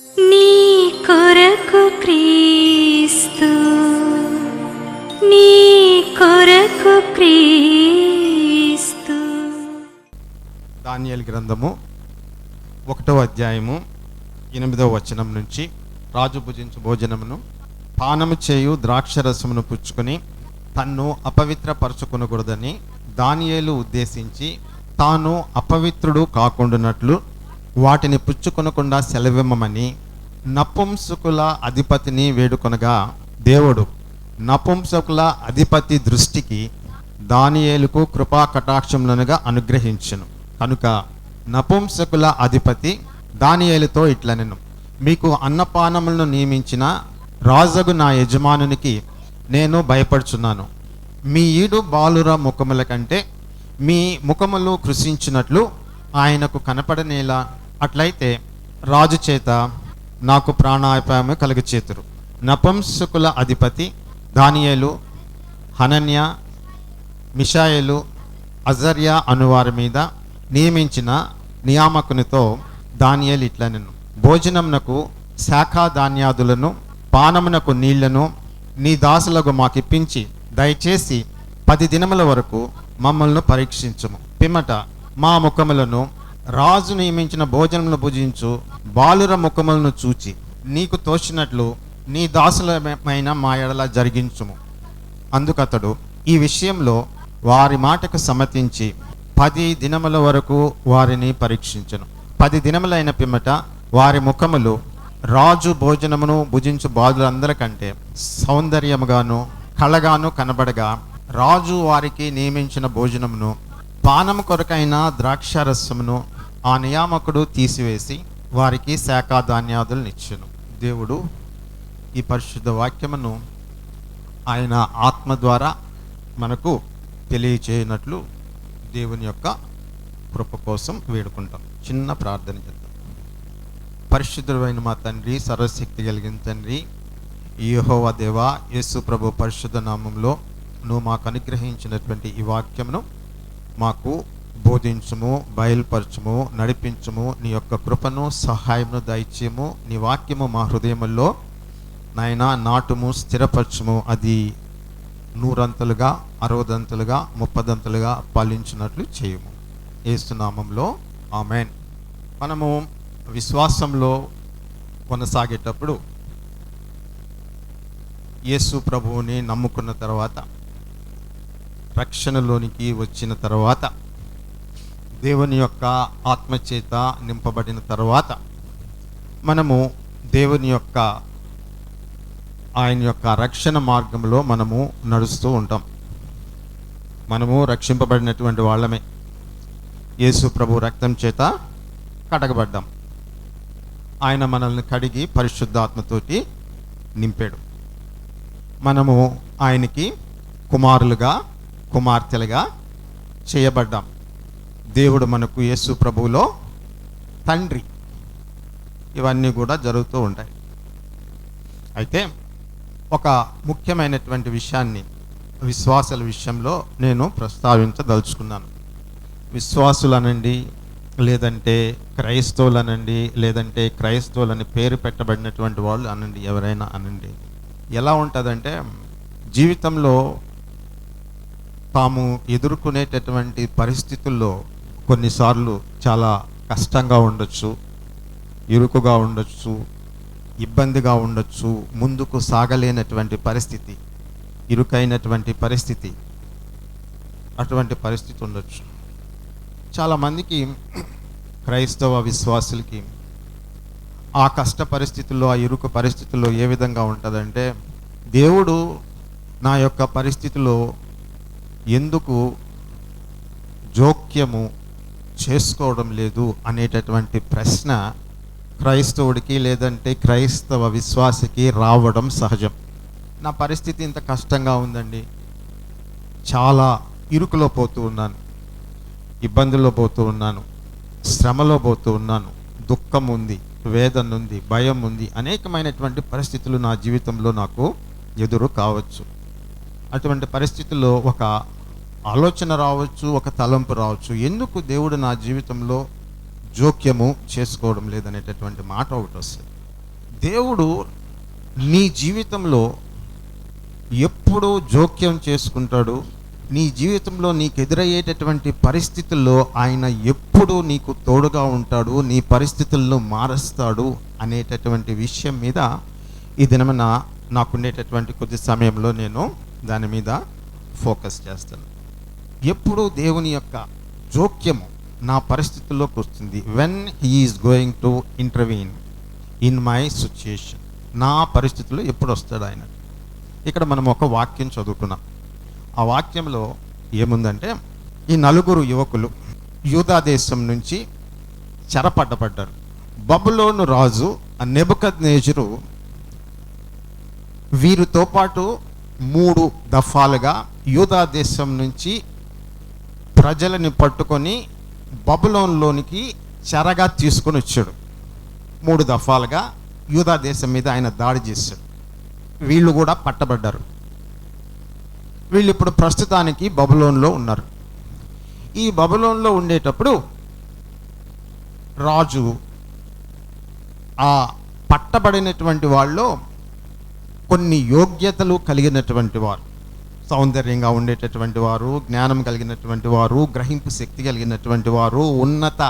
నీ కొరకు క్రీస్తు నీ కొరకు క్రీస్తు. దానియల్ గ్రంథము ఒకటో అధ్యాయము ఎనిమిదవ వచనం నుంచి రాజు భుజించు భోజనమును పానము చేయు ద్రాక్షరసమును పుచ్చుకొని తన్ను అపవిత్రపరచుకొనకూడదని దానియేలు ఉద్దేశించి తాను అపవిత్రుడు కాకుండానట్లు వాటిని పుచ్చుకొనకుండా సెలవిమ్మమని నపుంసకుల అధిపతిని వేడుకొనగా దేవుడు నపుంసకుల అధిపతి దృష్టికి దానియేలుకు కృపా కటాక్షములనుగా అనుగ్రహించను. కనుక నపుంసకుల అధిపతి దానియేలుతో ఇట్లనెను. మీకు అన్నపానములను నియమించిన రాజగు నా యజమానునికి నేను భయపడుచున్నాను. మీ ఈడు బాలుర ముఖముల కంటే మీ ముఖములు కృషించినట్లు ఆయనకు కనపడనేలా అట్లయితే రాజు చేత నాకు ప్రాణాపాయము కలుగచేతురు. నపుంసకుల అధిపతి దానియేలు హనన్య మిషాయలు అజర్యా అనువారి మీద నియమించిన నియామకునితో దానియేలు నేను భోజనంనకు శాఖా ధాన్యాదులను పానమునకు నీళ్ళను నీ దాసులకు మాకిప్పించి దయచేసి పది దినముల వరకు మమ్మల్ని పరీక్షించము. పిమ్మట మా ముఖములను రాజు నియమించిన భోజనమును భుజించు బాలుర ముఖములను చూచి నీకు తోచినట్లు నీ దాసులమైన మా ఎడల జరిగించుము. అందుకతడు ఈ విషయంలో వారి మాటకు సమ్మతించి పది దినముల వరకు వారిని పరీక్షించను. పది దినములైన పిమ్మట వారి ముఖములు రాజు భోజనమును భుజించు బాధులందరికంటే సౌందర్యముగాను కళగాను కనబడగా రాజు వారికి నియమించిన భోజనమును పానము కొరకైన ద్రాక్షారసమును ఆ నియామకుడు తీసివేసి వారికి శాఖా ధాన్యాదులనిచ్చును దేవుడు ఈ పరిశుద్ధ వాక్యమును ఆయన ఆత్మ ద్వారా మనకు తెలియచేయనట్లు దేవుని యొక్క కృప కోసం వేడుకుంటాం. చిన్న ప్రార్థన చేద్దాం. పరిశుద్ధుడైన మా తండ్రి సర్వశక్తి కలిగిన తండ్రి యహోవ దేవ యేసు ప్రభు పరిశుద్ధ నామంలో నువ్వు మాకు అనుగ్రహించినటువంటి ఈ వాక్యమును మాకు బోధించుము బయలుపరచుము నడిపించుము నీ యొక్క కృపను సహాయమును దయచేయము నీ వాక్యము మా హృదయముల్లో నాయన నాటుము స్థిరపరచుము. అది నూరంతలుగా అరవదంతలుగా ముప్పదంతలుగా పాలించినట్లు చేయము. ఏసునామంలో ఆమెన్. మనము విశ్వాసంలో కొనసాగేటప్పుడు యేసు ప్రభువుని నమ్ముకున్న తర్వాత రక్షణలోనికి వచ్చిన తర్వాత దేవుని యొక్క ఆత్మచేత నింపబడిన తర్వాత మనము దేవుని యొక్క ఆయన యొక్క రక్షణ మార్గంలో మనము నడుస్తూ ఉంటాం. మనము రక్షింపబడినటువంటి వాళ్ళమే. యేసు ప్రభు రక్తం చేత కడగబడ్డాం. ఆయన మనల్ని కడిగి పరిశుద్ధాత్మతోటి నింపాడు. మనము ఆయనకి కుమారులుగా కుమార్తెలుగా చేయబడ్డాం. దేవుడు మనకు యేసు ప్రభువులో తండ్రి. ఇవన్నీ కూడా జరుగుతూ ఉంటాయి. అయితే ఒక ముఖ్యమైనటువంటి విషయాన్ని విశ్వాసాల విషయంలో నేను ప్రస్తావించదలుచుకున్నాను. విశ్వాసులనండి లేదంటే క్రైస్తవులనండి లేదంటే క్రైస్తవులని పేరు పెట్టబడినటువంటి వాళ్ళు అనండి ఎవరైనా అనండి. ఎలా ఉంటుందంటే జీవితంలో తాము ఎదుర్కొనేటటువంటి పరిస్థితుల్లో కొన్నిసార్లు చాలా కష్టంగా ఉండొచ్చు ఇరుకుగా ఉండొచ్చు ఇబ్బందిగా ఉండొచ్చు ముందుకు సాగలేనటువంటి పరిస్థితి ఇరుకైనటువంటి పరిస్థితి అటువంటి పరిస్థితి ఉండొచ్చు. చాలామందికి క్రైస్తవ విశ్వాసులకి ఆ కష్ట పరిస్థితుల్లో ఆ ఇరుకు పరిస్థితుల్లో ఏ విధంగా ఉంటుందంటే దేవుడు నా యొక్క పరిస్థితిలో ఎందుకు జోక్యము చేసుకోవడం లేదు అనేటటువంటి ప్రశ్న క్రైస్తవుడికి లేదంటే క్రైస్తవ విశ్వాసికి రావడం సహజం. నా పరిస్థితి ఇంత కష్టంగా ఉందండి. చాలా ఇరుకులో పోతూ ఉన్నాను. ఇబ్బందుల్లో పోతూ ఉన్నాను. శ్రమలో పోతూ ఉన్నాను. దుఃఖం ఉంది వేదన ఉంది భయం ఉంది అనేకమైనటువంటి పరిస్థితులు నా జీవితంలో నాకు ఎదురు కావచ్చు. అటువంటి పరిస్థితుల్లో ఒక ఆలోచన రావచ్చు ఒక తలంపు రావచ్చు. ఎందుకు దేవుడు నా జీవితంలో జోక్యము చేసుకోవడం లేదనేటటువంటి మాట ఒకటి వస్తుంది. దేవుడు నీ జీవితంలో ఎప్పుడు జోక్యం చేసుకుంటాడు? నీ జీవితంలో నీకు ఎదురయ్యేటటువంటి పరిస్థితుల్లో ఆయన ఎప్పుడు నీకు తోడుగా ఉంటాడు? నీ పరిస్థితులను మారుస్తాడు అనేటటువంటి విషయం మీద ఈ నాకు నాకుండేటటువంటి కొద్ది సమయంలో నేను దాని మీద ఫోకస్ చేస్తాను. ఎప్పుడు దేవుని యొక్క జోక్యము నా పరిస్థితుల్లోకి వస్తుంది. When he's going to intervene in my situation నా పరిస్థితుల్లో ఎప్పుడు వస్తాడు ఆయన? ఇక్కడ మనం ఒక వాక్యం చదువుకున్నాం. ఆ వాక్యంలో ఏముందంటే ఈ నలుగురు యువకులు యూదా దేశం నుంచి చెరపడ్డపడ్డారు బబులోను రాజు నెబుకద్ నేజరు వీరితో పాటు మూడు దఫాలుగా యూదా దేశం నుంచి ప్రజలని పట్టుకొని బబులోన్లోనికి చెరగా తీసుకొని వచ్చాడు. మూడు దఫాలుగా యూదా దేశం మీద ఆయన దాడి చేశాడు. వీళ్ళు కూడా పట్టబడ్డారు. వీళ్ళు ఇప్పుడు ప్రస్తుతానికి బబులోన్లో ఉన్నారు. ఈ బబులోన్లో ఉండేటప్పుడు రాజు ఆ పట్టబడినటువంటి వాళ్ళు కొన్ని యోగ్యతలు కలిగినటువంటి వారు. సౌందర్యంగా ఉండేటటువంటి వారు జ్ఞానం కలిగినటువంటి వారు గ్రహింపు శక్తి కలిగినటువంటి వారు ఉన్నత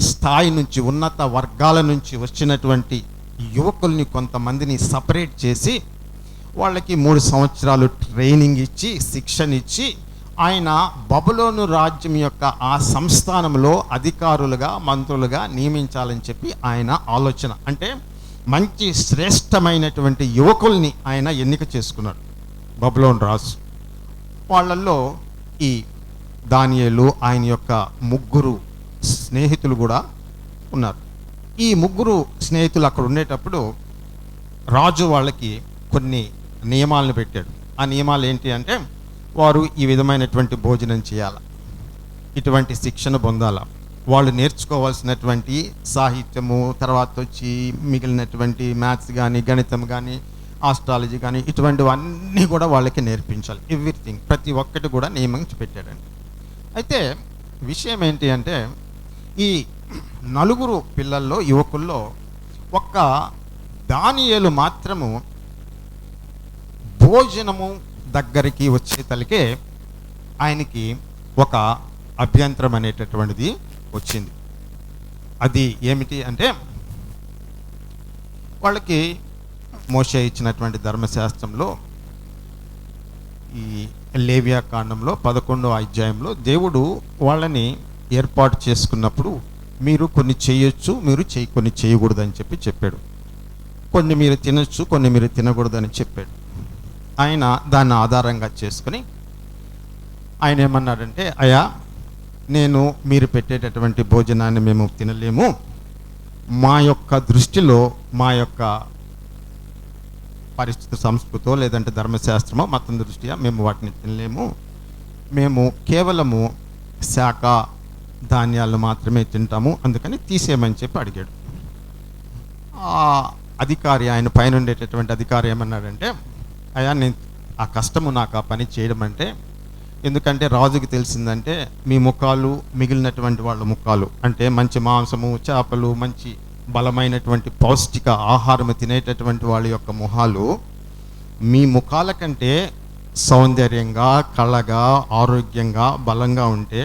స్థాయి నుంచి ఉన్నత వర్గాల నుంచి వచ్చినటువంటి యువకుల్ని కొంతమందిని సపరేట్ చేసి వాళ్ళకి మూడు సంవత్సరాలు ట్రైనింగ్ ఇచ్చి శిక్షణ ఇచ్చి ఆయన బబులోను రాజ్యం యొక్క ఆ సంస్థానంలో అధికారులుగా మంత్రులుగా నియమించాలని చెప్పి ఆయన ఆలోచన. అంటే మంచి శ్రేష్టమైనటువంటి యువకుల్ని ఆయన ఎన్నిక చేసుకున్నాడు బబులోన్ రాజు. వాళ్ళల్లో ఈ దానియలు ఆయన యొక్క ముగ్గురు స్నేహితులు కూడా ఉన్నారు. ఈ ముగ్గురు స్నేహితులు అక్కడ ఉండేటప్పుడు రాజు వాళ్ళకి కొన్ని నియమాలను పెట్టాడు. ఆ నియమాలు ఏంటి అంటే వారు ఈ విధమైనటువంటి భోజనం చేయాలి ఇటువంటి శిక్షణ పొందాల వాళ్ళు నేర్చుకోవాల్సినటువంటి సాహిత్యము తర్వాత వచ్చి మిగిలినటువంటి మ్యాథ్స్ కానీ గణితం కానీ ఆస్ట్రాలజీ కానీ ఇటువంటివన్నీ కూడా వాళ్ళకి నేర్పించాలి. ఎవ్రీథింగ్. ప్రతి ఒక్కటి కూడా నియమించి పెట్టాడండి. అయితే విషయం ఏంటి అంటే ఈ నలుగురు పిల్లల్లో యువకుల్లో ఒక్క దానియేలు మాత్రము భోజనము దగ్గరికి వచ్చే తలికే ఆయనకి ఒక అభ్యంతరం అనేటటువంటిది వచ్చింది. అది ఏమిటి అంటే వాళ్ళకి మోషే ఇచ్చినటువంటి ధర్మశాస్త్రంలో ఈ లేవియా కాండంలో పదకొండో అధ్యాయంలో దేవుడు వాళ్ళని ఏర్పాటు చేసుకున్నప్పుడు మీరు కొన్ని చేయొచ్చు మీరు చేయి కొన్ని చేయకూడదని చెప్పి చెప్పాడు. కొన్ని మీరు తినొచ్చు కొన్ని మీరు తినకూడదని చెప్పాడు. ఆయన దాన్ని ఆధారంగా చేసుకుని ఆయన ఏమన్నాడంటే అయా నేను మీరు పెట్టేటటువంటి భోజనాన్ని మేము తినలేము. మా యొక్క దృష్టిలో మా యొక్క పరిస్థితి సంస్కృతో లేదంటే ధర్మశాస్త్రమో మతం దృష్ట్యా మేము వాటిని తినలేము. మేము కేవలము శాఖ ధాన్యాలు మాత్రమే తింటాము. అందుకని తీసేయమని చెప్పి అడిగాడు. ఆ అధికారి ఆయన పైన ఉండేటటువంటి అధికారి ఏమన్నాడంటే అయా నేను ఆ కష్టము నాకు ఆ పని చేయడం అంటే ఎందుకంటే రాజుకి తెలిసిందంటే మీ ముఖాలు మిగిలినటువంటి వాళ్ళ ముఖాలు. అంటే మంచి మాంసము చేపలు మంచి బలమైనటువంటి పౌష్టిక ఆహారం తినేటటువంటి వాళ్ళ యొక్క ముఖాలు మీ ముఖాల కంటే సౌందర్యంగా కళగా ఆరోగ్యంగా బలంగా ఉంటే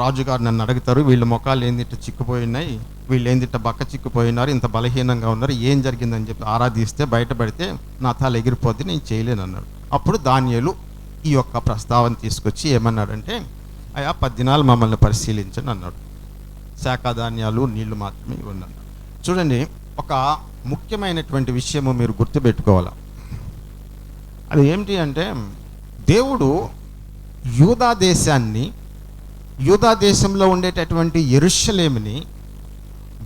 రాజుగారు నన్ను అడుగుతారు వీళ్ళ ముఖాలు ఏందిట చిక్కుపోయినాయి వీళ్ళు ఏందిట బక్క చిక్కుపోయినారు ఇంత బలహీనంగా ఉన్నారు ఏం జరిగిందని చెప్పి ఆరాధిస్తే బయటపడితే నా తల ఎగిరిపోద్ది నేను చేయలేను అన్నాడు. అప్పుడు దానియలు ఈ యొక్క ప్రస్తావన తీసుకొచ్చి ఏమన్నాడంటే అయా పద్దినాలు మమ్మల్ని పరిశీలించండి అన్నాడు. శాఖాధాన్యాలు నీళ్ళు మాత్రమే ఇవ్వండి అన్నాడు. చూడండి ఒక ముఖ్యమైనటువంటి విషయము మీరు గుర్తుపెట్టుకోవాలి. అది ఏమిటి అంటే దేవుడు యూదా దేశాన్ని యూదా దేశంలో ఉండేటటువంటి ఎరుషలేమిని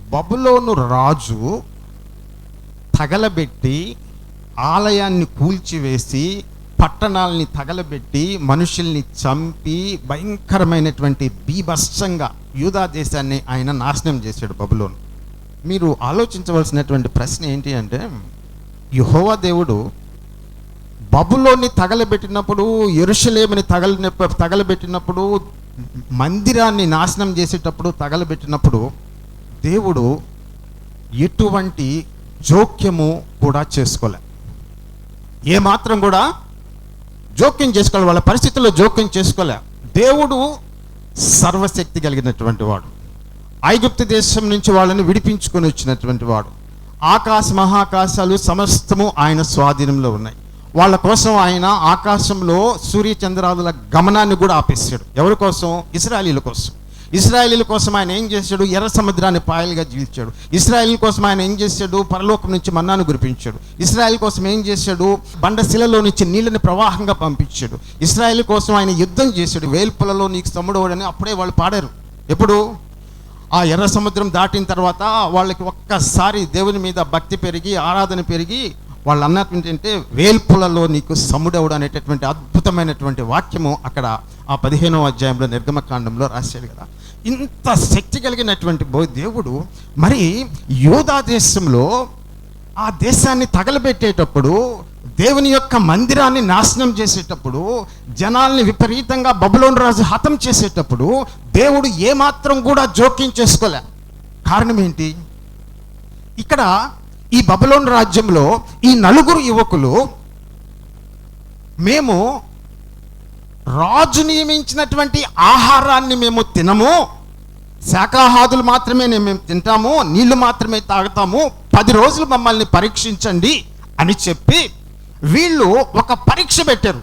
బబులోను రాజు తగలబెట్టి ఆలయాన్ని కూల్చివేసి పట్టణాలని తగలబెట్టి మనుషుల్ని చంపి భయంకరమైనటువంటి బీభత్సంగా యూదా దేశాన్ని ఆయన నాశనం చేశాడు బబులోను. మీరు ఆలోచించవలసినటువంటి ప్రశ్న ఏంటి అంటే యహోవా దేవుడు బబులోని తగలబెట్టినప్పుడు ఎరుషలేమిని తగల తగలబెట్టినప్పుడు మందిరాన్ని నాశనం చేసేటప్పుడు తగలబెట్టినప్పుడు దేవుడు ఎటువంటి జోక్యము కూడా చేసుకోలే. ఏమాత్రం కూడా జోక్యం చేసుకోవాలి వాళ్ళ పరిస్థితుల్లో జోక్యం చేసుకోలే. దేవుడు సర్వశక్తి కలిగినటువంటి వాడు. ఐగుప్తు దేశం నుంచి వాళ్ళని విడిపించుకొని వచ్చినటువంటి వాడు. ఆకాశ మహాకాశాలు సమస్తము ఆయన స్వాధీనంలో ఉన్నాయి. వాళ్ళ కోసం ఆయన ఆకాశంలో సూర్య చంద్రాదుల గమనాన్ని కూడా ఆపేశాడు. ఎవరి కోసం? ఇస్రాయలీల కోసం. ఇస్రాయలీల కోసం ఆయన ఏం చేశాడు? ఎర్ర సముద్రాన్ని పాయలుగా జీల్చాడు ఇస్రాయల్ కోసం ఆయన ఏం చేశాడు? పరలోకం నుంచి మన్నాను కురిపించాడు. ఇస్రాయల్ కోసం ఏం చేశాడు? బండశిలలో నుంచి నీళ్ళని ప్రవాహంగా పంపించాడు. ఇస్రాయల్ కోసం ఆయన యుద్ధం చేశాడు. వేల్పులలో నీకు సమ్ముడోడని అప్పుడే వాళ్ళు పాడారు. ఎప్పుడు? ఆ ఎర్ర సముద్రం దాటిన తర్వాత వాళ్ళకి ఒక్కసారి దేవుని మీద భక్తి పెరిగి ఆరాధన పెరిగి వాళ్ళు అన్నట్టు ఏంటంటే వేల్పులలో నీకు సముడవుడు అనేటటువంటి అద్భుతమైనటువంటి వాక్యము అక్కడ ఆ పదిహేనవ అధ్యాయంలో నిర్గమకాండంలో రాశాడు కదా. ఇంత శక్తి కలిగినటువంటి బో దేవుడు మరి యోధా దేశంలో ఆ దేశాన్ని తగలబెట్టేటప్పుడు దేవుని యొక్క మందిరాన్ని నాశనం చేసేటప్పుడు జనాల్ని విపరీతంగా బబులోన్ రాజు హతం చేసేటప్పుడు దేవుడు ఏమాత్రం కూడా జోక్యం చేసుకోలే. కారణం ఏంటి? ఇక్కడ ఈ బబులోన్ రాజ్యంలో ఈ నలుగురు యువకులు మేము రాజు నియమించినటువంటి ఆహారాన్ని మేము తినము. శాకాహాదులు మాత్రమే మేము తింటాము నీళ్ళు మాత్రమే తాగుతాము. పది రోజులు మమ్మల్ని పరీక్షించండి అని చెప్పి వీళ్ళు ఒక పరీక్ష పెట్టారు.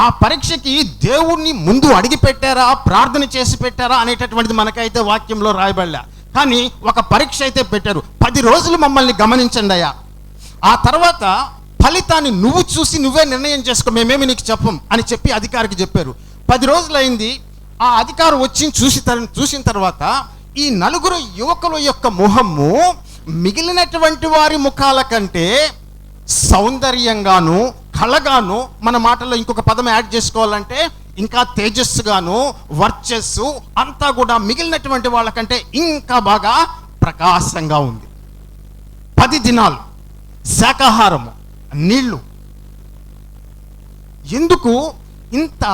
ఆ పరీక్షకి దేవుణ్ణి ముందు అడిగి పెట్టారా ప్రార్థన చేసి పెట్టారా అనేటటువంటిది మనకైతే వాక్యంలో రాయబడలే. కానీ ఒక పరీక్ష అయితే పెట్టారు. పది రోజులు మమ్మల్ని గమనించండి అయ్యా. ఆ తర్వాత ఫలితాన్ని నువ్వు చూసి నువ్వే నిర్ణయం చేసుకో మేమేమి నీకు చెప్పం అని చెప్పి అధికారికి చెప్పారు. పది రోజులైంది. ఆ అధికారం వచ్చి చూసి చూసిన తర్వాత ఈ నలుగురు యువకుల యొక్క మొహము మిగిలినటువంటి వారి ముఖాల కంటే సౌందర్యంగాను కళగాను మన మాటల్లో ఇంకొక పదం యాడ్ చేసుకోవాలంటే ఇంకా తేజస్సుగాను వర్చస్సు అంతా కూడా మిగిలినటువంటి వాళ్ళకంటే ఇంకా బాగా ప్రకాశంగా ఉంది. పది దినాలు శాకాహారము నీళ్ళు. ఎందుకు ఇంత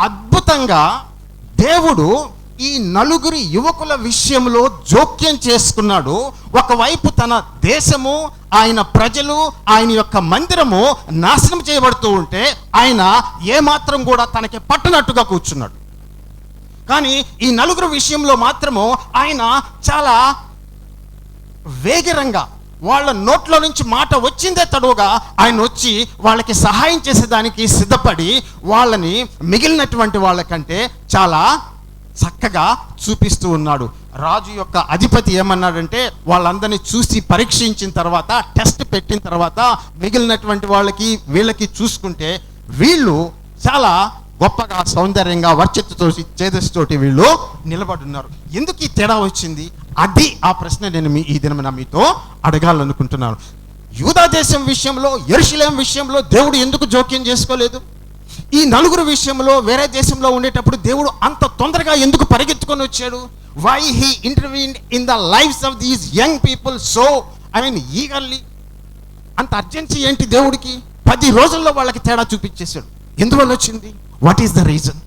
అద్భుతంగా దేవుడు ఈ నలుగురి యువకుల విషయంలో జోక్యం చేసుకున్నాడు. ఒకవైపు తన దేశము ఆయన ప్రజలు ఆయన యొక్క మందిరము నాశనం చేయబడుతూ ఉంటే ఆయన ఏమాత్రం కూడా తనకి పట్టనట్టుగా కూర్చున్నాడు. కానీ ఈ నలుగురు విషయంలో మాత్రము ఆయన చాలా వేగరంగా వాళ్ళ నోట్లో నుంచి మాట వచ్చిందే తడువుగా ఆయన వచ్చి వాళ్ళకి సహాయం చేసేదానికి సిద్ధపడి వాళ్ళని మిగిలినటువంటి వాళ్ళకంటే చాలా చక్కగా చూపిస్తూ ఉన్నాడు. రాజు యొక్క అధిపతి ఏమన్నాడంటే వాళ్ళందరినీ చూసి పరీక్షించిన తర్వాత టెస్ట్ పెట్టిన తర్వాత మిగిలినటువంటి వాళ్ళకి వీళ్ళకి చూసుకుంటే వీళ్ళు చాలా గొప్పగా సౌందర్యంగా వర్చిత్తుతో చేదస్తోటి వీళ్ళు నిలబడున్నారు. ఎందుకు ఈ తేడా వచ్చింది? అది ఆ ప్రశ్న నేను మీ ఈ దినమున మీతో అడగాలనుకుంటున్నాను. యూదా దేశం విషయంలో ఎరుశలేం విషయంలో దేవుడు ఎందుకు జోక్యం చేసుకోలేదు? ఈ నలుగురు విషయంలో వేరే దేశంలో ఉండేటప్పుడు దేవుడు అంత తొందరగా ఎందుకు పరిగెత్తుకొని వచ్చాడు? Why he intervene in the lifes of these young people so I mean eagerly అంత అర్జెన్సీ ఏంటి దేవుడికి? పది రోజుల్లో వాళ్ళకి తేడా చూపించేశాడు. ఎందువల్ల వచ్చింది? వాట్ ఈస్ ద రీజన్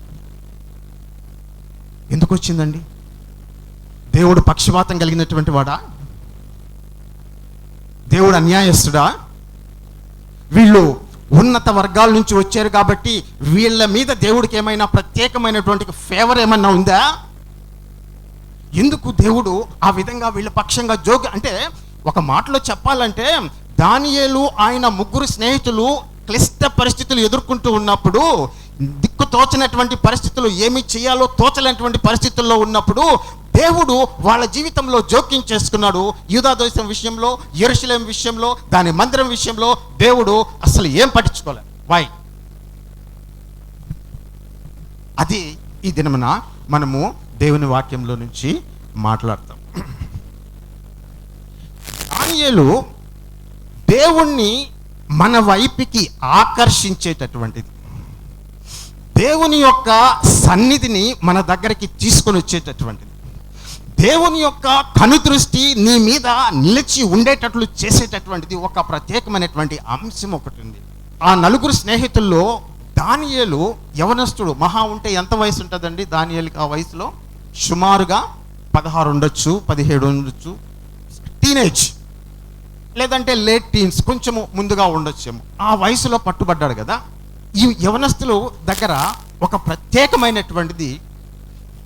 ఎందుకు వచ్చిందండి? దేవుడు పక్షపాతం కలిగినటువంటి వాడా? దేవుడు అన్యాయస్తుడా? వీళ్ళు ఉన్నత వర్గాల నుంచి వచ్చారు కాబట్టి వీళ్ళ మీద దేవుడికి ఏమైనా ప్రత్యేకమైనటువంటి ఫేవర్ ఏమైనా ఉందా? ఎందుకు దేవుడు ఆ విధంగా వీళ్ళ పక్షంగా జోగి అంటే ఒక మాటలో చెప్పాలంటే దానియేలు ఆయన ముగ్గురు స్నేహితులు క్లిష్ట పరిస్థితులు ఎదుర్కొంటూ ఉన్నప్పుడు దిక్కు తోచనటువంటి పరిస్థితులు ఏమి చేయాలో తోచలేనటువంటి పరిస్థితుల్లో ఉన్నప్పుడు దేవుడు వాళ్ళ జీవితంలో జోక్యం చేసుకున్నాడు. యూదా విషయంలో ఎరుశలేం విషయంలో దాని మందిరం విషయంలో దేవుడు అసలు ఏం పట్టించుకోలేదు వై అది ఈ దినమున మనము దేవుని వాక్యంలో నుంచి మాట్లాడతాం. దానియేలు దేవుణ్ణి మన వైపుకి ఆకర్షించేటటువంటిది. దేవుని యొక్క సన్నిధిని మన దగ్గరికి తీసుకొని వచ్చేటటువంటిది దేవుని యొక్క కనుదృష్టి నీ మీద నిలిచి ఉండేటట్లు చేసేటటువంటిది ఒక ప్రత్యేకమైనటువంటి అంశం ఒకటి ఉంది. ఆ నలుగురు స్నేహితుల్లో దానియేలు యవనస్తుడు. మహా ఉంటే ఎంత వయసు ఉంటుందండి? దానియేలుకి ఆ వయసులో సుమారుగా పదహారు ఉండొచ్చు పదిహేడు ఉండొచ్చు. టీనేజ్ లేదంటే లేట్ టీన్స్ కొంచెము ముందుగా ఉండొచ్చేమో. ఆ వయసులో పట్టుబడ్డాడు కదా. ఈ యవనస్తులు దగ్గర ఒక ప్రత్యేకమైనటువంటిది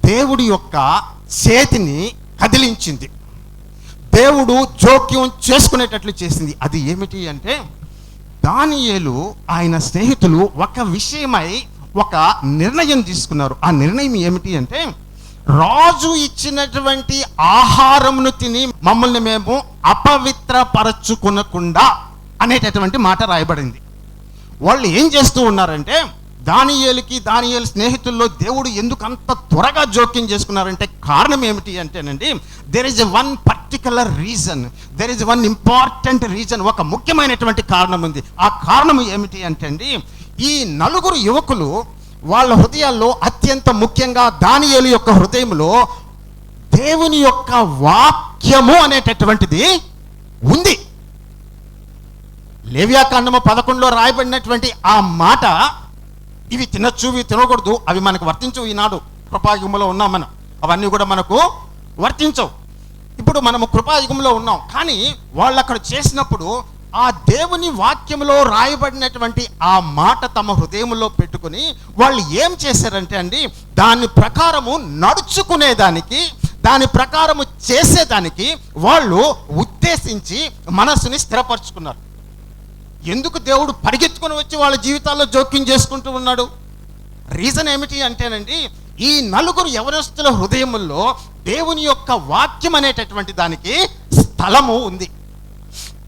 దేవుడి యొక్క చేతిని కదిలించింది. దేవుడు జోక్యం చేసుకునేటట్లు చేసింది. అది ఏమిటి అంటే దానియేలు ఆయన స్నేహితులు ఒక విషయమై ఒక నిర్ణయం తీసుకున్నారు. ఆ నిర్ణయం ఏమిటి అంటే రాజు ఇచ్చినటువంటి ఆహారమును తిని మమ్మల్ని మేము అపవిత్రపరచుకునకుండా అనేటటువంటి మాట రాయబడింది. వాళ్ళు ఏం చేస్తూ ఉన్నారంటే దానియేలుకి దానియేలు స్నేహితుల్లో దేవుడు ఎందుకు అంత త్వరగా జోక్యం చేసుకున్నారంటే కారణం ఏమిటి అంటేనండి there is one particular reason there is one important reason ఒక ముఖ్యమైనటువంటి కారణం ఉంది. ఆ కారణం ఏమిటి అంటే అండి ఈ నలుగురు యువకులు వాళ్ళ హృదయాల్లో అత్యంత ముఖ్యంగా దానియేలు యొక్క హృదయంలో దేవుని యొక్క వాక్యము అనేటటువంటిది ఉంది. లేవ్యాకాండము పదకొండులో రాయబడినటువంటి ఆ మాట ఇవి తినచ్చు ఇవి తినకూడదు అవి మనకు వర్తించవు ఈనాడు. కృపాయుగంలో ఉన్నాం మనం. అవన్నీ కూడా మనకు వర్తించవు. ఇప్పుడు మనము కృపాయుగంలో ఉన్నాం. కానీ వాళ్ళు అక్కడ చేసినప్పుడు ఆ దేవుని వాక్యంలో రాయబడినటువంటి ఆ మాట తమ హృదయంలో పెట్టుకుని వాళ్ళు ఏం చేశారంటే అండి దాని ప్రకారము నడుచుకునేదానికి దాని ప్రకారము చేసేదానికి వాళ్ళు ఉద్దేశించి మనసుని స్థిరపరచుకున్నారు. ఎందుకు దేవుడు పరిగెత్తుకొని వచ్చి వాళ్ళ జీవితాల్లో జోక్యం చేసుకుంటూ ఉన్నాడు? రీజన్ ఏమిటి అంటేనండి ఈ నలుగురు ఎవరెస్తుల హృదయముల్లో దేవుని యొక్క వాక్యం అనేటటువంటి దానికి స్థలము ఉంది.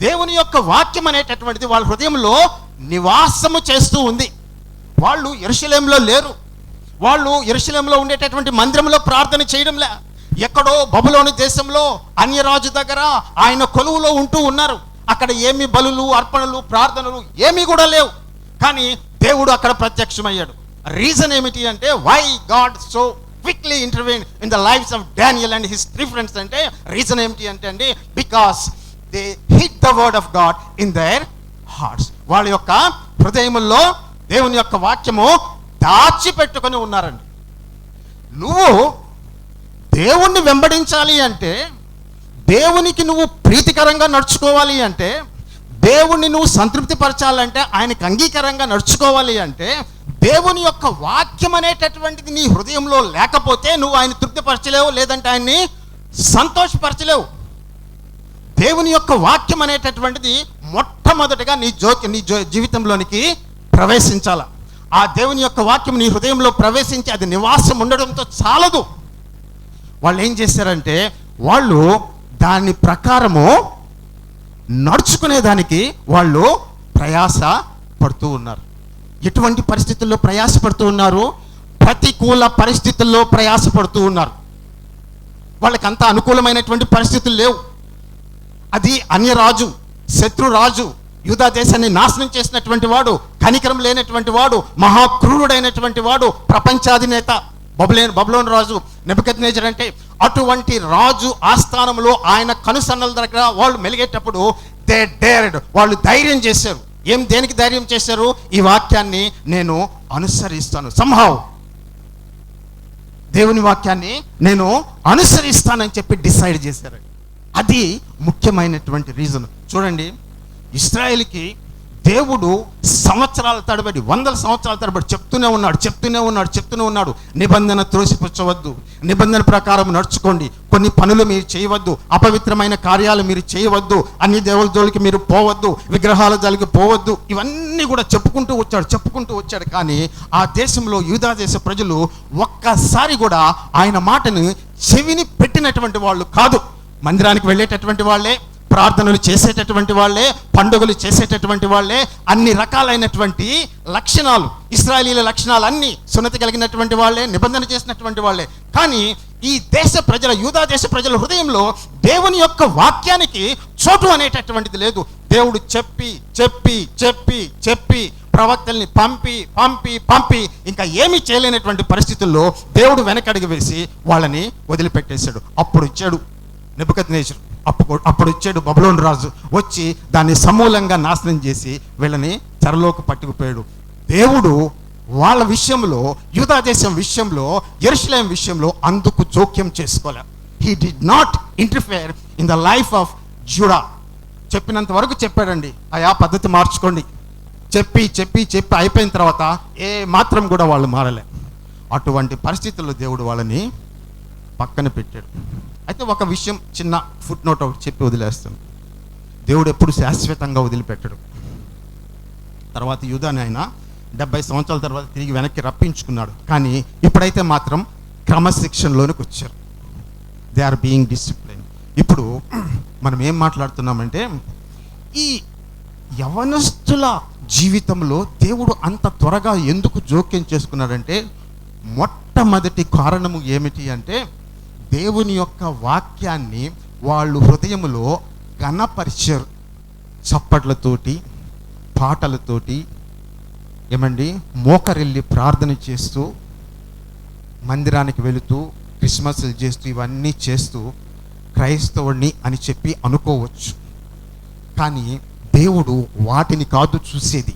దేవుని యొక్క వాక్యం అనేటటువంటిది వాళ్ళ హృదయంలో నివాసము చేస్తూ ఉంది. వాళ్ళు ఎరుశలేంలో లేరు. వాళ్ళు ఎరుశలేంలో ఉండేటటువంటి మందిరంలో ప్రార్థన చేయడంలే. ఎక్కడో బబులోని దేశంలో అన్యరాజు దగ్గర ఆయన కొలువులో ఉంటూ ఉన్నారు. అక్కడ ఏమి బలులు అర్పణలు ప్రార్థనలు ఏమీ కూడా లేవు. కానీ దేవుడు అక్కడ ప్రత్యక్షమయ్యాడు. రీజన్ ఏమిటి అంటే why God so quickly intervene in the lifes of Daniel and his three అంటే రీజన్ ఏమిటి అంటే అండి because they hit the word of God in their hearts వాళ్ళ యొక్క హృదయముల్లో దేవుని యొక్క వాక్యము దాచిపెట్టుకొని ఉన్నారండి. నువ్వు దేవుణ్ణి వెంబడించాలి అంటే దేవునికి నువ్వు ప్రీతికరంగా నడుచుకోవాలి అంటే దేవుణ్ణి నువ్వు సంతృప్తి పరచాలంటే ఆయనకి అంగీకారంగా నడుచుకోవాలి అంటే దేవుని యొక్క వాక్యం అనేటటువంటిది నీ హృదయంలో లేకపోతే నువ్వు ఆయన తృప్తిపరచలేవు లేదంటే ఆయన్ని సంతోషపరచలేవు. దేవుని యొక్క వాక్యం అనేటటువంటిది మొట్టమొదటిగా నీ జో నీ జో జీవితంలోనికి ప్రవేశించాల. ఆ దేవుని యొక్క వాక్యం నీ హృదయంలో ప్రవేశించి అది నివాసం ఉండడంతో చాలదు. వాళ్ళు ఏం చేశారంటే వాళ్ళు దాని ప్రకారము నడుచుకునేదానికి వాళ్ళు ప్రయాస పడుతూ ఉన్నారు. ఎటువంటి పరిస్థితుల్లో ప్రయాసపడుతూ ఉన్నారు? ప్రతికూల పరిస్థితుల్లో ప్రయాసపడుతూ ఉన్నారు. వాళ్ళకి అంత అనుకూలమైనటువంటి పరిస్థితులు లేవు. అది అన్యరాజు శత్రురాజు యూదా దేశాన్ని నాశనం చేసినటువంటి వాడు కనికరం లేనటువంటి వాడు మహాక్రూరుడైనటువంటి వాడు ప్రపంచాధినేత బబులేన్ బబులోన్ రాజు నెబద్ అంటే అటువంటి రాజు ఆస్థానంలో ఆయన కనుసన్నల దగ్గర వాళ్ళు మెలిగేటప్పుడు దే డేర్డ్ వాళ్ళు ధైర్యం చేశారు. ఏం దేనికి ధైర్యం చేశారు? ఈ వాక్యాన్ని నేను అనుసరిస్తాను. సంహవ్ దేవుని వాక్యాన్ని నేను అనుసరిస్తానని చెప్పి డిసైడ్ చేశారు. అది ముఖ్యమైనటువంటి రీజన్. చూడండి ఇస్రాయేల్కి దేవుడు సంవత్సరాల తడబడి వందల సంవత్సరాల తడబడి చెప్తూనే ఉన్నాడు చెప్తూనే ఉన్నాడు చెప్తూనే ఉన్నాడు. నిబంధన త్రోసిపుచ్చవద్దు. నిబంధన ప్రకారం నడుచుకోండి. కొన్ని పనులు మీరు చేయవద్దు. అపవిత్రమైన కార్యాలు మీరు చేయవద్దు. అన్ని దేవుల జోలికి మీరు పోవద్దు. విగ్రహాల జోలికి పోవద్దు. ఇవన్నీ కూడా చెప్పుకుంటూ వచ్చాడు చెప్పుకుంటూ వచ్చాడు. కానీ ఆ దేశంలో యూదా దేశ ప్రజలు ఒక్కసారి కూడా ఆయన మాటను చెవిని పెట్టినటువంటి వాళ్ళు కాదు. మందిరానికి వెళ్ళేటటువంటి వాళ్ళే. ప్రార్థనలు చేసేటటువంటి వాళ్ళే పండుగలు చేసేటటువంటి వాళ్ళే అన్ని రకాలైనటువంటి లక్షణాలు ఇస్రాయలీల లక్షణాలు అన్ని సున్నతి కలిగినటువంటి వాళ్ళే నిబంధన చేసినటువంటి వాళ్ళే. కానీ ఈ దేశ ప్రజల యూదా దేశ ప్రజల హృదయంలో దేవుని యొక్క వాక్యానికి చోటు అనేటటువంటిది లేదు. దేవుడు చెప్పి చెప్పి చెప్పి చెప్పి ప్రవక్తల్ని పంపి పంపి పంపి ఇంకా ఏమీ చేయలేనటువంటి పరిస్థితుల్లో దేవుడు వెనకడుగు వేసి వాళ్ళని వదిలిపెట్టేశాడు. అప్పుడు ఇచ్చాడు నెబుకద్నేశ్వరు అప్పుడు అప్పుడు వచ్చాడు బబులోని రాజు వచ్చి దాన్ని సమూలంగా నాశనం చేసి వీళ్ళని చెరలోకి పట్టుకుపోయాడు. దేవుడు వాళ్ళ విషయంలో యూదా దేశం విషయంలో ఎరుసలేం విషయంలో అందుకు జోక్యం చేసుకోలే. He did not interfere in the life of Judah చెప్పినంత వరకు చెప్పాడండి. ఆయా పద్ధతి మార్చుకోండి. చెప్పి చెప్పి చెప్పి అయిపోయిన తర్వాత ఏ మాత్రం కూడా వాళ్ళు మారలే. అటువంటి పరిస్థితుల్లో దేవుడు వాళ్ళని పక్కన పెట్టాడు. అయితే ఒక విషయం చిన్న ఫుట్ నోట్ ఒకటి చెప్పి వదిలేస్తాను. దేవుడు ఎప్పుడు శాశ్వతంగా వదిలిపెట్టడు. తర్వాత యుధాన్ని ఆయన డెబ్బై సంవత్సరాల తర్వాత తిరిగి వెనక్కి రప్పించుకున్నాడు. కానీ ఇప్పుడైతే మాత్రం క్రమశిక్షణలోనికి వచ్చారు. దే ఆర్ బీయింగ్ డిసిప్లిన్ ఇప్పుడు మనం ఏం మాట్లాడుతున్నామంటే ఈ యవనస్తుల జీవితంలో దేవుడు అంత త్వరగా ఎందుకు జోక్యం చేసుకున్నాడంటే మొట్టమొదటి కారణము ఏమిటి అంటే దేవుని యొక్క వాక్యాన్ని వాళ్ళు హృదయంలో ఘనపరిచర్ చప్పట్లతోటి పాటలతోటి ఏమండి మోకరెళ్ళి ప్రార్థన చేస్తూ మందిరానికి వెళుతూ క్రిస్మస్లు చేస్తూ ఇవన్నీ చేస్తూ క్రైస్తవుడిని అని చెప్పి అనుకోవచ్చు. కానీ దేవుడు వాటిని కాదు చూసేది.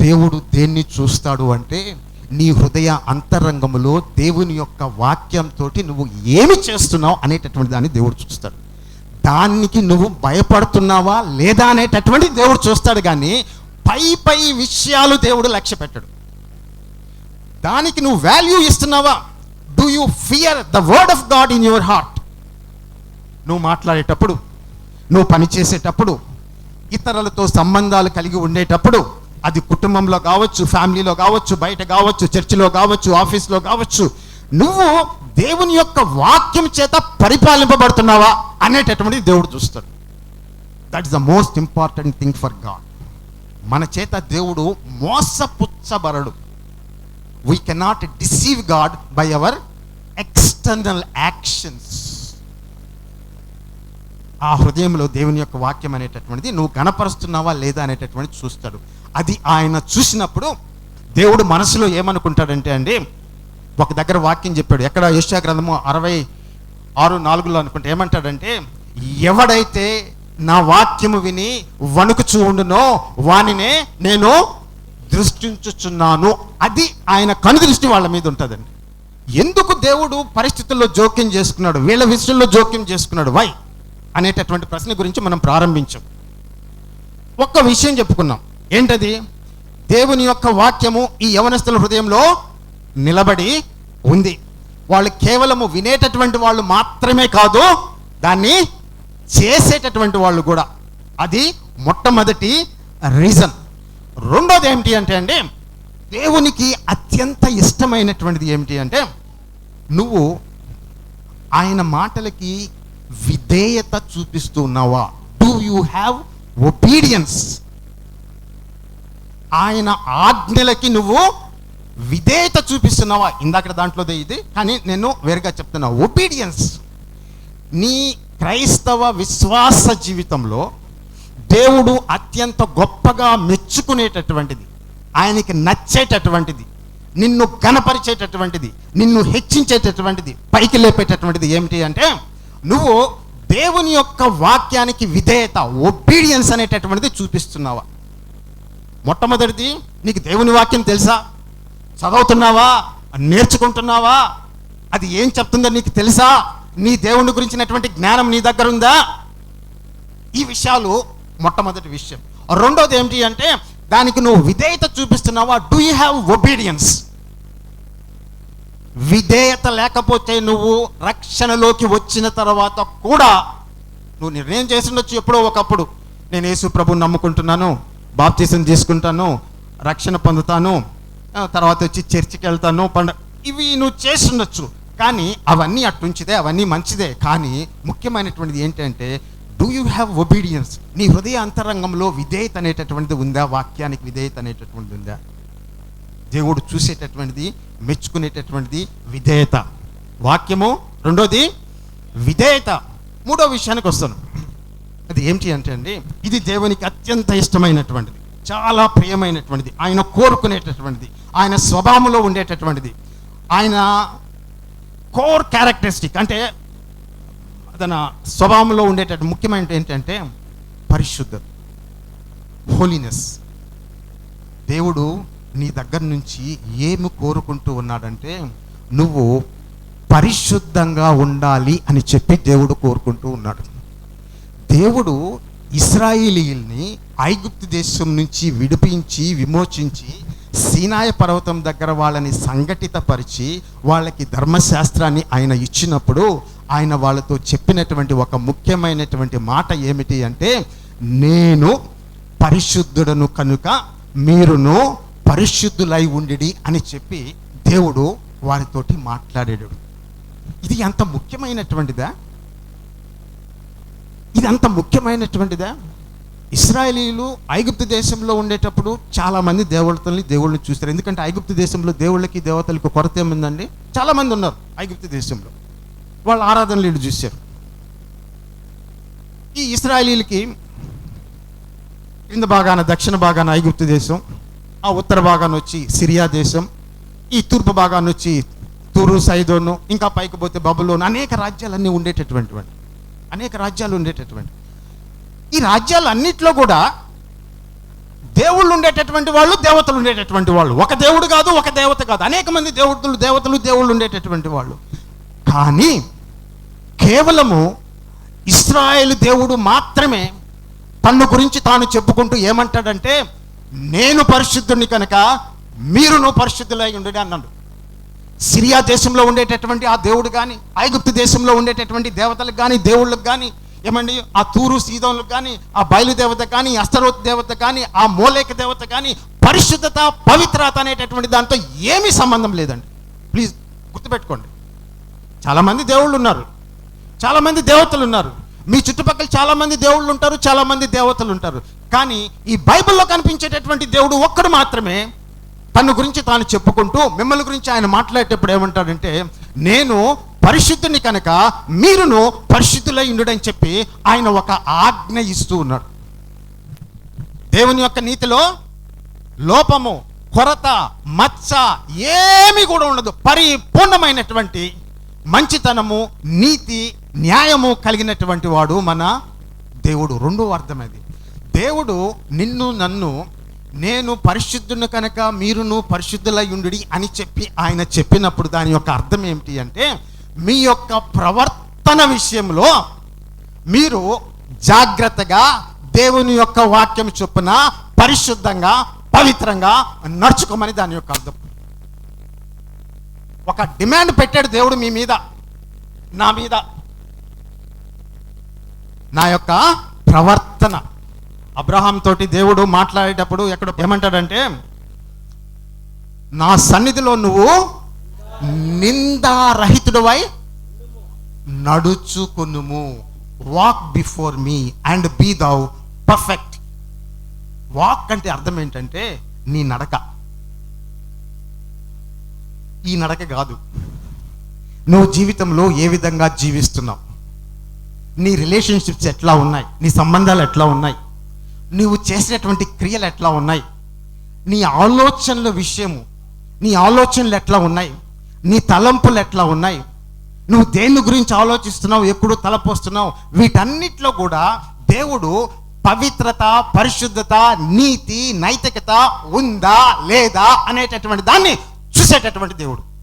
దేవుడు దేన్ని చూస్తాడు అంటే నీ హృదయ అంతరంగంలో దేవుని యొక్క వాక్యంతో నువ్వు ఏమి చేస్తున్నావు అనేటటువంటి దాన్ని దేవుడు చూస్తాడు. దానికి నువ్వు భయపడుతున్నావా లేదా అనేటటువంటి దేవుడు చూస్తాడు కానీ పై పై విషయాలు దేవుడు లక్ష్య పెట్టడు. దానికి నువ్వు వాల్యూ ఇస్తున్నావా? Do you fear the word of God in your heart నువ్వు మాట్లాడేటప్పుడు నువ్వు పని చేసేటప్పుడు ఇతరులతో సంబంధాలు కలిగి ఉండేటప్పుడు అది కుటుంబంలో కావచ్చు ఫ్యామిలీలో కావచ్చు బయట కావచ్చు చర్చిలో కావచ్చు ఆఫీస్లో కావచ్చు. నువ్వు దేవుని యొక్క వాక్యం చేత పరిపాలింపబడుతున్నావా అనేటటువంటి దేవుడు చూస్తాడు. That is the most important thing for God మన చేత దేవుడు మోసపుచ్చబడడు. We cannot deceive God by our external actions ఆ హృదయంలో దేవుని యొక్క వాక్యం అనేటటువంటిది నువ్వు గణపరుస్తున్నావా లేదా అనేటటువంటిది చూస్తాడు. అది ఆయన చూసినప్పుడు దేవుడు మనసులో ఏమనుకుంటాడంటే అండి ఒక దగ్గర వాక్యం చెప్పాడు. ఎక్కడ యశా గ్రంథము అరవై ఆరు నాలుగులో అనుకుంటే ఏమంటాడంటే ఎవడైతే నా వాక్యము విని వణుకుచూ ఉండునో వానినే నేను దృష్టించుచున్నాను. అది ఆయన కనుదృష్టి వాళ్ళ మీద ఉంటుందండి. ఎందుకు దేవుడు పరిస్థితుల్లో జోక్యం చేసుకున్నాడు? వీళ్ళ విషయంలో జోక్యం చేసుకున్నాడు. వై? అనేటటువంటి ప్రశ్న గురించి మనం ప్రారంభించాం. ఒక్క విషయం చెప్పుకున్నాం. ఏంటది? దేవుని యొక్క వాక్యము ఈ యవనస్తుల హృదయంలో నిలబడి ఉంది. వాళ్ళు కేవలము వినేటటువంటి వాళ్ళు మాత్రమే కాదు దాన్ని చేసేటటువంటి వాళ్ళు కూడా. అది మొట్టమొదటి రీజన్. రెండోది ఏమిటి అంటే అండి దేవునికి అత్యంత ఇష్టమైనటువంటిది ఏమిటి అంటే నువ్వు ఆయన మాటలకి విధేయత చూపిస్తున్నావా డూ యూ హ్యావ్ ఒబీడియన్స్ ఆయన ఆజ్ఞలకి నువ్వు విధేయత చూపిస్తున్నావా? ఇందాక దాంట్లోదే ఇది. కానీ నేను వేరుగా చెప్తున్నా ఒబీడియన్స్ నీ క్రైస్తవ విశ్వాస జీవితంలో దేవుడు అత్యంత గొప్పగా మెచ్చుకునేటటువంటిది ఆయనకి నచ్చేటటువంటిది నిన్ను కనపరిచేటటువంటిది నిన్ను హెచ్చించేటటువంటిది పైకి లేపేటటువంటిది ఏమిటి అంటే నువ్వు దేవుని యొక్క వాక్యానికి విధేయత ఒబీడియన్స్ అనేటటువంటిది చూపిస్తున్నావా? మొట్టమొదటిది నీకు దేవుని వాక్యం తెలుసా? చదువుతున్నావా? నేర్చుకుంటున్నావా? అది ఏం చెప్తుందో నీకు తెలుసా? నీ దేవుని గురించినటువంటి జ్ఞానం నీ దగ్గర ఉందా? ఈ విషయాలు మొట్టమొదటి విషయం. రెండోది ఏమిటి అంటే దానికి నువ్వు విధేయత చూపిస్తున్నావా? డూ యూ హ్యావ్ ఒబీడియన్స్ విధేయత లేకపోతే నువ్వు రక్షణలోకి వచ్చిన తర్వాత కూడా నువ్వు నిర్ణయం చేసిండొచ్చు ఎప్పుడో ఒకప్పుడు. నేను యేసు ప్రభు నమ్ముకుంటున్నాను. బాప్తీసం తీసుకుంటాను రక్షణ పొందుతాను తర్వాత వచ్చి చర్చికి వెళ్తాను పండ ఇవి నువ్వు చేస్తుండొచ్చు. కానీ అవన్నీ అట్టుంచిదే అవన్నీ మంచిదే. కానీ ముఖ్యమైనటువంటిది ఏంటంటే డూ యూ హ్యావ్ ఒబీడియన్స్ నీ హృదయ అంతరంగంలో విధేయత అనేటటువంటిది ఉందా? వాక్యానికి విధేయత అనేటటువంటిది ఉందా? దేవుడు చూసేటటువంటిది మెచ్చుకునేటటువంటిది విధేయత. వాక్యము రెండోది విధేయత. మూడో విషయానికి వస్తాను. అది ఏంటి అంటే అండి ఇది దేవునికి అత్యంత ఇష్టమైనటువంటిది చాలా ప్రియమైనటువంటిది ఆయన కోరుకునేటటువంటిది ఆయన స్వభావంలో ఉండేటటువంటిది ఆయన కోర్ క్యారెక్టరిస్టిక్ అంటే తన స్వభావంలో ఉండేటటువంటి ముఖ్యమైనది ఏంటంటే పరిశుద్ధత హోలీనెస్ దేవుడు నీ దగ్గర నుంచి ఏమి కోరుకుంటూ ఉన్నాడంటే నువ్వు పరిశుద్ధంగా ఉండాలి అని చెప్పి దేవుడు కోరుకుంటూ ఉన్నాడు. దేవుడు ఇస్రాయేలీల్ని ఐగుప్తు దేశం నుంచి విడిపించి విమోచించి సీనాయ పర్వతం దగ్గర వాళ్ళని సంఘటితపరిచి వాళ్ళకి ధర్మశాస్త్రాన్ని ఆయన ఇచ్చినప్పుడు ఆయన వాళ్ళతో చెప్పినటువంటి ఒక ముఖ్యమైనటువంటి మాట ఏమిటి అంటే నేను పరిశుద్ధుడను కనుక మీరును పరిశుద్ధులై ఉండిడి అని చెప్పి దేవుడు వారితోటి మాట్లాడాడు. ఇది అంత ముఖ్యమైనటువంటిదా? ఇది అంత ముఖ్యమైనటువంటిదా? ఇస్రాయలీలు ఐగుప్తు దేశంలో ఉండేటప్పుడు చాలా మంది దేవతల్ని దేవుళ్ళని చూస్తారు ఎందుకంటే ఐగుప్తు దేశంలో దేవుళ్ళకి దేవతలకు కొరత ఏముందండి? చాలా మంది ఉన్నారు ఐగుప్తు దేశంలో. వాళ్ళ ఆరాధనలు చూశారు. ఈ ఇస్రాయలీలకి క్రింద భాగాన దక్షిణ భాగాన ఐగుప్తు దేశం ఆ ఉత్తర భాగాన వచ్చి సిరియా దేశం ఈ తూర్పు భాగాన వచ్చి తూరు సైదోను ఇంకా పైకి పోతే బబులోను అనేక రాజ్యాలన్నీ ఉండేటటువంటి వాడు. అనేక రాజ్యాలు ఉండేటటువంటి. ఈ రాజ్యాలు అన్నిట్లో కూడా దేవుళ్ళు ఉండేటటువంటి వాళ్ళు దేవతలు ఉండేటటువంటి వాళ్ళు. ఒక దేవుడు కాదు ఒక దేవత కాదు. అనేక మంది దేవుడులు దేవతలు దేవుళ్ళు ఉండేటటువంటి వాళ్ళు. కానీ కేవలము ఇస్రాయేల్ దేవుడు మాత్రమే తన్ను గురించి తాను చెప్పుకుంటూ ఏమంటాడంటే నేను పరిశుద్ధుని కనుక మీరును పరిశుద్ధులై ఉండండి అన్నాడు. సిరియా దేశంలో ఉండేటటువంటి ఆ దేవుడు కానీ ఐగుప్తు దేశంలో ఉండేటటువంటి దేవతలకు కానీ దేవుళ్ళకు కానీ ఏమండి ఆ తూరు సీదోన్లకు కానీ ఆ బయలుదేవత కానీ అస్తరోత్ దేవత కానీ ఆ మోలేక దేవత కానీ పరిశుద్ధత పవిత్రత అనేటటువంటి దాంతో ఏమీ సంబంధం లేదండి. ప్లీజ్ గుర్తుపెట్టుకోండి. చాలామంది దేవుళ్ళు ఉన్నారు చాలామంది దేవతలు ఉన్నారు మీ చుట్టుపక్కల చాలామంది దేవుళ్ళు ఉంటారు చాలామంది దేవతలు ఉంటారు కానీ ఈ బైబిల్లో కనిపించేటటువంటి దేవుడు ఒక్కడు మాత్రమే తన గురించి తాను చెప్పుకుంటూ మిమ్మల్ని గురించి ఆయన మాట్లాడేటప్పుడు ఏమంటాడంటే నేను పరిశుద్ధుని కనుక మీరును పరిశుద్ధులై ఉండుడని చెప్పి ఆయన ఒక ఆజ్ఞ ఇస్తూ ఉన్నాడు. దేవుని యొక్క నీతిలో లోపము కొరత మచ్చ ఏమీ కూడా ఉండదు. పరిపూర్ణమైనటువంటి మంచితనము నీతి న్యాయము కలిగినటువంటి వాడు మన దేవుడు. రెండో అర్థం అది. దేవుడు నిన్ను నన్ను నేను పరిశుద్ధుని కనుక మీరును పరిశుద్ధులై ఉండుడి అని చెప్పి ఆయన చెప్పినప్పుడు దాని యొక్క అర్థం ఏమిటి అంటే మీ యొక్క ప్రవర్తన విషయంలో మీరు జాగ్రత్తగా దేవుని యొక్క వాక్యం చొప్పున పరిశుద్ధంగా పవిత్రంగా నడుచుకోమని దాని యొక్క అర్థం. ఒక డిమాండ్ పెట్టాడు దేవుడు మీ మీద నా మీద. నా యొక్క ప్రవర్తన. అబ్రహాం తోటి దేవుడు మాట్లాడేటప్పుడు ఎక్కడ ఏమంటాడంటే నా సన్నిధిలో నువ్వు నిందారహితుడవై నడుచుకునుము. Walk before me and be thou perfect walk అంటే అర్థం ఏంటంటే నీ నడక. ఈ నడక కాదు. నువ్వు జీవితంలో ఏ విధంగా జీవిస్తున్నావు? నీ రిలేషన్షిప్స్ ఎట్లా ఉన్నాయి? నీ సంబంధాలు ఎట్లా ఉన్నాయి? నువ్వు చేసినటువంటి క్రియలు ఎట్లా ఉన్నాయి? నీ ఆలోచనల విషయము నీ ఆలోచనలు ఎట్లా ఉన్నాయి? నీ తలంపులు ఎట్లా ఉన్నాయి? నువ్వు దేని గురించి ఆలోచిస్తున్నావు? ఎప్పుడు తలపోస్తున్నావు వీటన్నిటిలో కూడా దేవుడు పవిత్రత పరిశుద్ధత నీతి నైతికత ఉందా లేదా అనేటటువంటి దాన్ని చూసేటటువంటి దేవుడు.